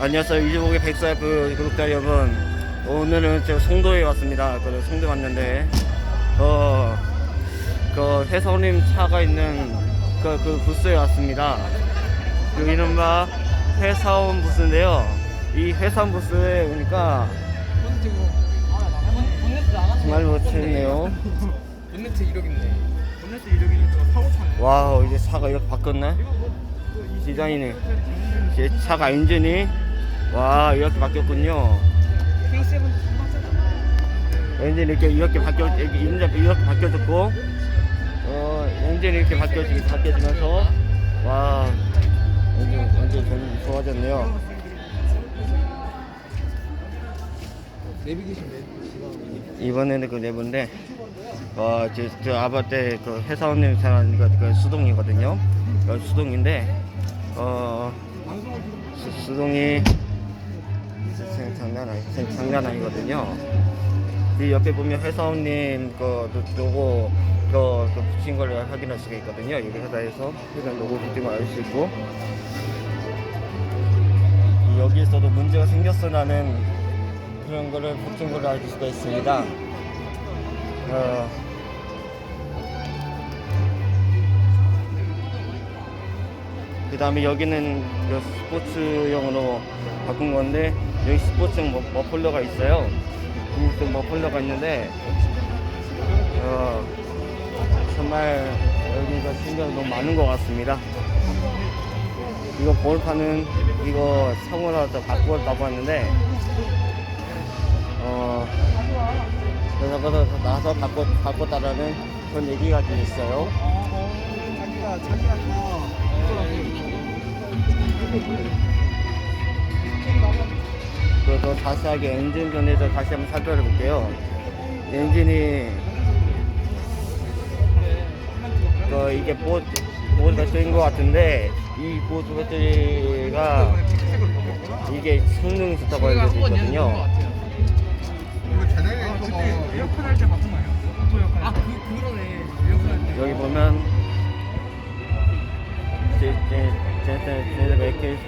안녕하세요. 이주복의 백사이프 구독자 여러분. 오늘은 저 송도에 왔습니다. 그 송도 왔는데, 어, 그 회사원님 차가 있는 그, 그 부스에 왔습니다. 그 이른바 회사원 부스인데요. 이 회사원 부스에 오니까 정말 멋지네요. 본네트 이력인데 본네트 이력이니까 사고 차네 와우, 이제 차가 이렇게 바뀌었네. 디자인이. 이제 차가 엔진이, 와, 이렇게 바뀌었군요. K7 엔진 이렇게 이렇게 바뀌어 이렇게 이렇게 이렇게 바뀌어졌고 어 엔진이 이렇게 바뀌어지 바뀌어지면서 와 엔진 엔진 좀 좋아졌네요. 이번에는 그 내부인데 어 저 저 아파트 그 회사원님 사는 그, 그 수동이거든요. 그 수동인데 어 수, 수동이 장- 장난 아니 장- 장난 아니거든요. 이 옆에 보면 회사원님 그 로고 그, 그 붙인 걸 확인할 수가 있거든요. 여기 회사에서 회사 로고 붙인 걸 알 수 있고 이 여기에서도 문제가 생겼으라는 그런 거를 붙인 걸 알 수가 있습니다. 어, 그 다음에 여기는 그 스포츠용으로 바꾼 건데 여기 스포츠용 머, 머플러가 있어요. 중국도 머플러가 있는데 어, 정말 여기가 신경이 너무 많은 것 같습니다. 이거 볼판은 이거 성으로 바꾸었다고 하는데 어, 그래서 나서 바꿨다라는 그런 얘기가 좀 있어요. 자기가 자기가 다 그래서 자세하게 엔진 전에서 다시 한번 살펴볼게요. 엔진이 그 이게 보 보드가 쓰인 것 같은데 이 보드 배터리가 이게 성능이 좋다고 알려져 있거든요. 에어컨 할때 아니야? 오토 에어컨 아그 그러네 에어컨 할 때 여기 보면 제제제제 이렇게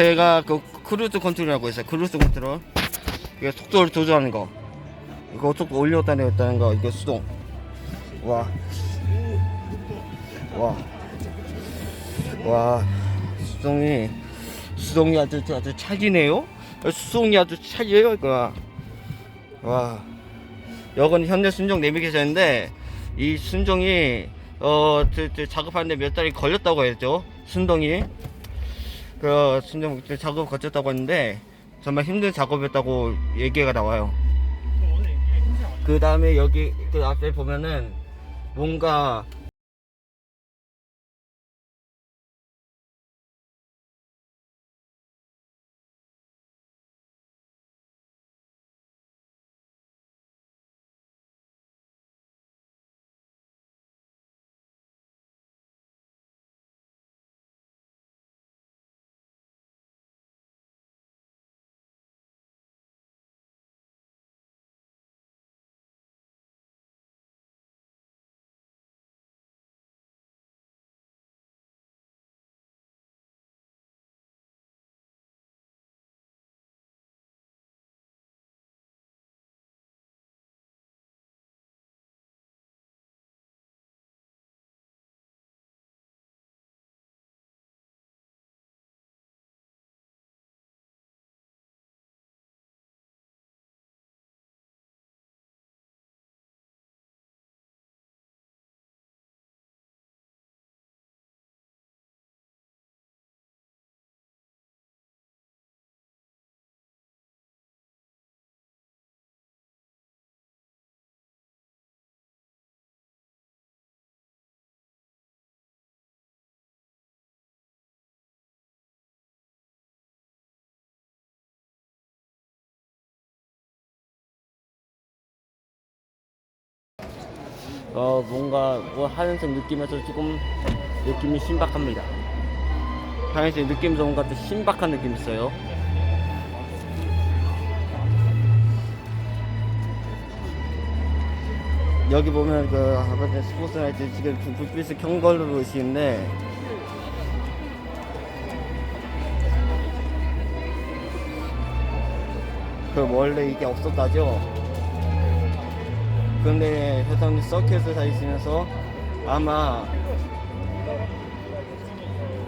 제가 그 크루즈 컨트롤이라고 있어요. 크루즈 컨트롤. 이게 속도를 조절하는 거. 이거 속도 올렸다 내렸다는 거. 이거 수동. 와. 와. 와. 수동이 수동이 아주 아주 찰지네요. 수동이 아주 찰져요 이거. 와. 여건 현대 순정 내비게이션인데 이 순정이 어, 작업하는데 몇 달이 걸렸다고 했죠. 순동이. 그 순정 작업 거쳤다고 했는데 정말 힘든 작업이었다고 얘기가 나와요. 그 다음에 여기 그 앞에 보면은 뭔가 어 뭔가 뭐 하얀색 느낌에서 조금 느낌이 신박합니다. 하얀색 느낌도 뭔가 또 신박한 느낌 있어요. 여기 보면 그 아버지 스포츠 나이트 지금 좀 불빛을 켠 걸로 보시는데 그 원래 이게 없었다죠. 근데 회사님 서킷을 다니시면서 아마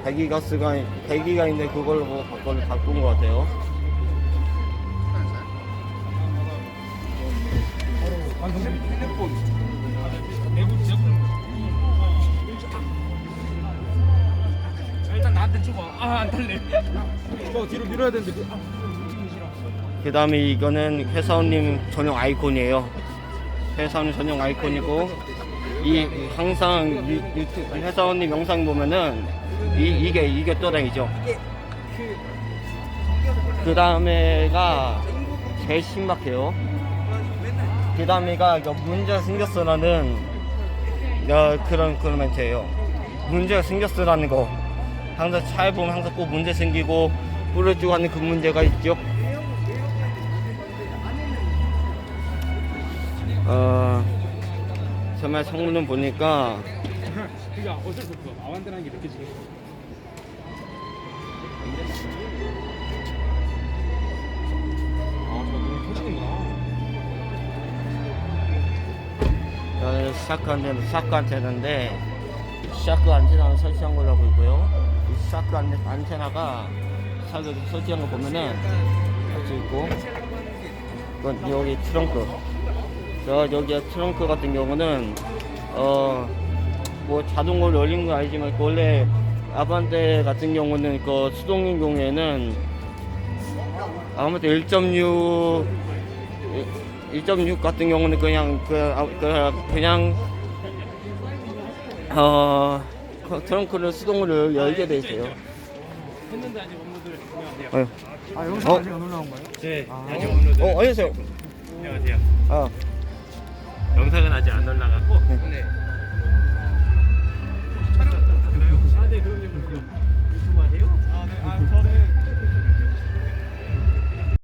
배기가스가 배기가 있는데 그걸로 뭐 바꿔 바꾼 것 같아요. 그 다음에 이거는 회사원님 전용 아이콘이에요. 회사원님 전용 아이콘이고 이 항상 유, 유튜브 회사원님 영상 보면은 이 이게 이게 또랑이죠. 그 다음에가 제일 신박해요. 그 다음에가 문제가 생겼어라는 어, 그런 그런 멘트예요. 문제가 생겼어라는 거. 항상 차에 보면 항상 꼭 문제 생기고 부러지고 하는 그 문제가 있죠. 어, 정말 성문을 보니까 그게 어쩔 수 없어 아완드라는 게 느껴지겠어 아 저거 눈이 터지는구나 어, 샤크 안테나, 샤크 안테나인데 샤크 안테나를 설치한 걸로 보이고요. 이 샤크 안, 안테나가 샤크 설치한 거 보면은 할수 있고 이건 여기 트렁크 저 여기 트렁크 같은 경우는 어 뭐 자동으로 열리는 건 아니지만 그 원래 아반떼 같은 경우는 그 수동인 경우에는 아무튼 1.6 1.6 같은 경우는 그냥 그, 아, 그 그냥 어그 트렁크를 수동으로 열게 돼 있어요. 했는데 아직 업로드를 안녕하세요 어휴. 아 영상 어? 아직 안 올라온 거예요? 네 어, 아직 업로드 어 안녕하세요. 안녕하세요 아, 영상은 아직 안 올라갔고 네. 촬영 되나요? 아네 그럼요 그럼요 유튜브 하세요? 아 네 아,